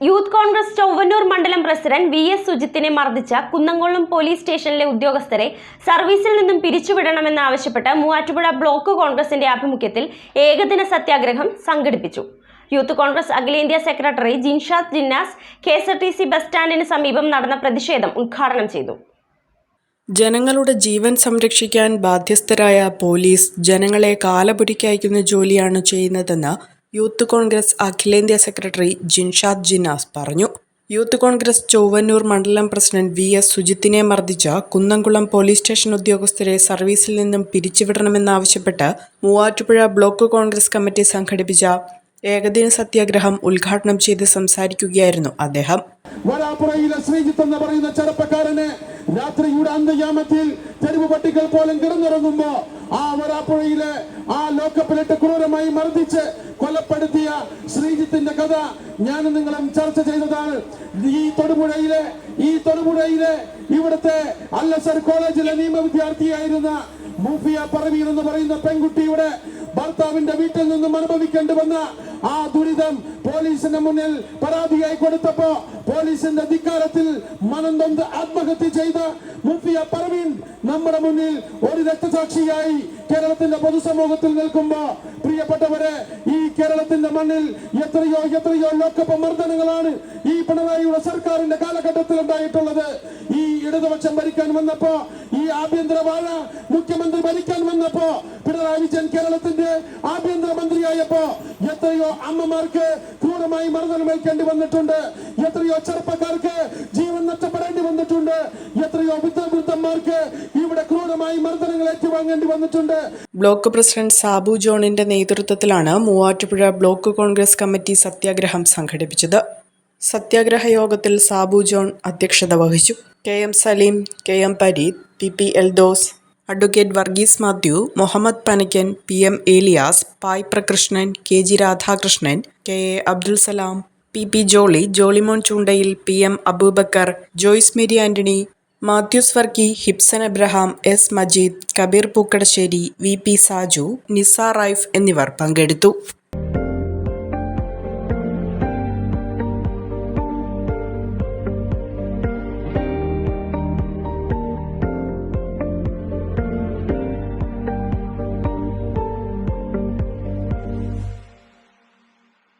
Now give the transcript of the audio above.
Youth Congress Chowwannur മണ്ഡലം president V S സുജിത്തിനെ മർദ്ദിച്ച Kunnamkulam police സ്റ്റേഷനിലെ ഉദ്യോഗസ്ഥരെ സർവീസിൽ നിന്നും പിരിച്ചുവിടണമെന്നാവശ്യപ്പെട്ട് മൂവാറ്റുപുഴ ബ്ലോക്ക് കോൺഗ്രസിന്റെ ആഭിമുഖ്യത്തിൽ ഏകദിന സത്യാഗ്രഹം സംഘടിപ്പിച്ചു. യൂത്ത് കോൺഗ്രസ് അഖിലേന്ത്യാ secretary Jinshad Jinnas K S R T C bus സ്റ്റാൻഡിന് സമീപം നടന്ന പ്രതിഷേധം ഉദ്ഘാടനം ചെയ്തു. ജനങ്ങളുടെ ജീവൻ സംരക്ഷിക്കാൻ ബാധ്യസ്ഥരായ പോലീസ് ജനങ്ങളെ കാലപുരിക്കയക്കുന്ന ജോലിയാണ് ചെയ്യുന്നതെന്ന് യൂത്ത് കോൺഗ്രസ് അഖിലേന്ത്യാ സെക്രട്ടറി ജിൻഷാദ് ജിനാസ് പറഞ്ഞു. യൂത്ത് കോൺഗ്രസ് ചൊവ്വന്നൂർ മണ്ഡലം പ്രസിഡന്റ് വി എസ് സുജിത്തിനെ മർദ്ദിച്ച കുന്നംകുളം പോലീസ് സ്റ്റേഷൻ ഉദ്യോഗസ്ഥരെ സർവീസിൽ നിന്നും പിരിച്ചുവിടണമെന്നാവശ്യപ്പെട്ട് മൂവാറ്റുപുഴ ബ്ലോക്ക് കോൺഗ്രസ് കമ്മിറ്റി സംഘടിപ്പിച്ച ഏകദിന സത്യാഗ്രഹം ഉദ്ഘാടനം ചെയ്ത് സംസാരിക്കുകയായിരുന്നു അദ്ദേഹം. വരാപ്പുറയിലെ ശ്രീജിത്ത് എന്ന് പറയുന്ന ചെറുപ്പക്കാരന് രാത്രിയുടെ അന്തയാമത്തിൽ തെരുവ് പട്ടികൾ പോലും കിടന്നിറങ്ങുമ്പോ ആ വരാപ്പുഴയിലെ ആ ലോക്കപ്പിലിട്ട് ക്രൂരമായി മർദ്ദിച്ച് കൊലപ്പെടുത്തിയ ശ്രീജിത്തിന്റെ കഥ ഞാൻ നിങ്ങളും ചർച്ച ചെയ്തതാണ്. ഈ തൊടുപുഴയിലെ ഈ തൊടുപുഴയിലെ ഇവിടുത്തെ അല്ലസർ കോളേജിലെ നിയമ വിദ്യാർത്ഥിയായിരുന്ന മൂഫിയ പറവീർ എന്ന് പറയുന്ന പെൺകുട്ടിയുടെ ഭർത്താവിന്റെ വീട്ടിൽ നിന്നും അനുഭവിക്കേണ്ടി വന്ന ആ ദുരിതം പോലീസിന്റെ മുന്നിൽ പരാതിയായി കൊടുത്തപ്പോ പോലീസിന്റെ ധിക്കാരത്തിൽ മനം തൊന്ന് ആത്മഹത്യ ചെയ്ത മുഫിയ പറവീൻ നമ്മുടെ മുന്നിൽ ഒരു രക്തസാക്ഷിയായി കേരളത്തിന്റെ പൊതുസമൂഹത്തിൽ നിൽക്കുമ്പോ പ്രിയപ്പെട്ടവരെ ഈ കേരളത്തിന്റെ മണ്ണിൽ എത്രയോ എത്രയോ ലോക്കപ്പ് മർദ്ദനങ്ങളാണ് ഈ പിണറായിയുടെ സർക്കാരിന്റെ കാലഘട്ടത്തിൽ ഉണ്ടായിട്ടുള്ളത് ഈ ഇടതുപക്ഷം ഭരിക്കാൻ വന്നപ്പോ ഈ ആഭ്യന്തര വാഴ മുഖ്യമന്ത്രി ഭരിക്കാൻ വന്നപ്പോ പിണറായി വിജയൻ കേരളത്തിന്റെ ആഭ്യന്തര മന്ത്രിയായപ്പോ എത്രയോ അമ്മമാർക്ക് ക്രൂരമായി മർദ്ദനമേൽക്കേണ്ടി വന്നിട്ടുണ്ട്. എത്രയോ ചെറുപ്പക്കാർക്ക് ജീവൻ നഷ്ടപ്പെടേണ്ടി വന്നിട്ടുണ്ട്. എത്രയോ വൃദ്ധവൃദ്ധന്മാർക്ക് വന്നിട്ടുണ്ട്. ബ്ലോക്ക് പ്രസിഡന്റ് സാബു ജോണിന്റെ നേതൃത്വത്തിലാണ് മൂവാറ്റുപുഴ ബ്ലോക്ക് കോൺഗ്രസ് കമ്മിറ്റി സത്യാഗ്രഹം സംഘടിപ്പിച്ചത്. സത്യാഗ്രഹ യോഗത്തിൽ സാബു ജോൺ അധ്യക്ഷത വഹിച്ചു. K M Saleem K M Pareed P P L Eldhose advocate Varghese Mathew Muhammad Panakkan P M Elias പായ് പ്രകൃഷ്ണൻ K G Radhakrishnan K A Abdul Salam P P Jolly Jollymon Choondayil P M Aboobacker Joyce Mary Antony Mathews Varkey Hibson Abraham S Majeed Kabeer Pookkadassery V P Saju Nisar Raif എന്നിവർ പങ്കെടുത്തു.